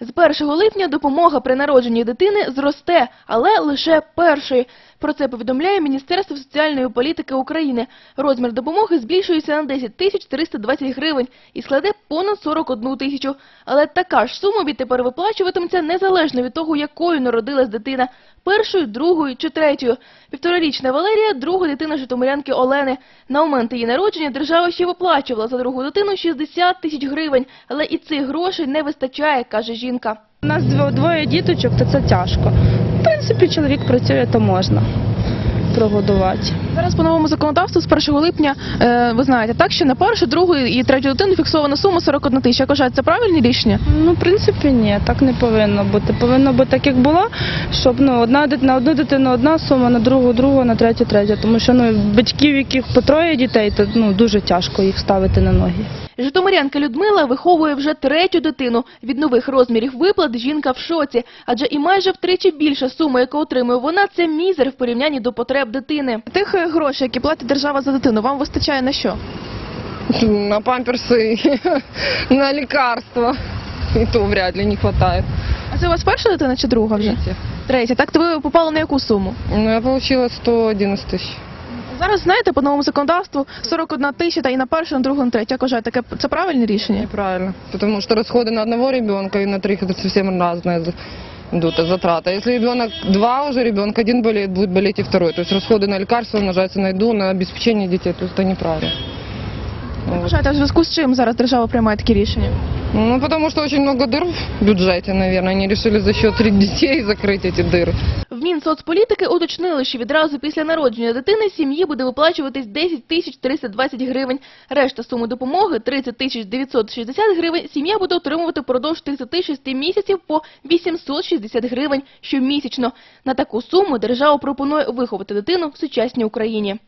З 1 липня допомога при народженні дитини зросте, але лише першої. Про це повідомляє Міністерство соціальної політики України. Розмір допомоги збільшується на 10 тисяч 320 гривень і складе понад 41 тисячу. Але така ж сума відтепер виплачуватиметься незалежно від того, якою народилась дитина – першою, другою чи третьою. Півторарічна Валерія – друга дитина житомирянки Олени. На момент її народження держава ще виплачувала за другу дитину 60 тисяч гривень, але і цих грошей не вистачає, каже жінка. У нас дво- двоє діточок, то це тяжко. В принципі, чоловік працює, то можна прогодувати. Зараз по новому законодавству з 1 липня е, ви знаєте, так що на першу, другу і третю дитину фіксована сума 41 тисяча. Як вважаєте, це правильне рішення? Ну, в принципі, ні, так не повинно бути. Повинно бути так, як було, щоб ну, одна, на одну дитину одна сума, на другу другу, на третю третя. Тому що ну, батьків, яких по троє дітей, то ну, дуже тяжко їх ставити на ноги. Житомирянка Людмила виховує вже третю дитину. Від нових розмірів виплат жінка в шоці, адже і майже втричі більша сума, яку отримує вона, це мізер в порівнянні до потреб дитини. Тих е, грошей, які платить держава за дитину, вам вистачає на що? На памперсы, на лекарства. И то вряд ли не хватает. А це у вас перша дитина чи друга вже? Третье. Третя. Так то ви попали на яку суму? Ну, я получила 111 тысяч. Зараз знаєте, по новому законодавству 41 тисяча та і на першу, на другу, на третю. Як вважаєте, таке це правильне рішення? Неправильно. Потому что расходы на одного ребенка и на троих это совсем разные за- идут затраты. Если ребенок два уже ребенка, один болеет, будет болеть и второй. То есть расходы на лекарства умножаются на еду, на обеспечение детей. То есть это неправильно. Вот. Вважаєте, в зв'язку з чим зараз держава приймає такі рішення? Ну, потому что очень много дыр в бюджете, наверное. Они решили за счет детей закрыть эти дыры. В Мінсоцполітики уточнили, що відразу після народження дитини сім'ї буде виплачуватись 10 тисяч 320 гривень. Решта суми допомоги 30 тисяч 960 гривень сім'я буде отримувати впродовж 36 місяців по 860 гривень щомісячно. На таку суму держава пропонує виховати дитину в сучасній Україні.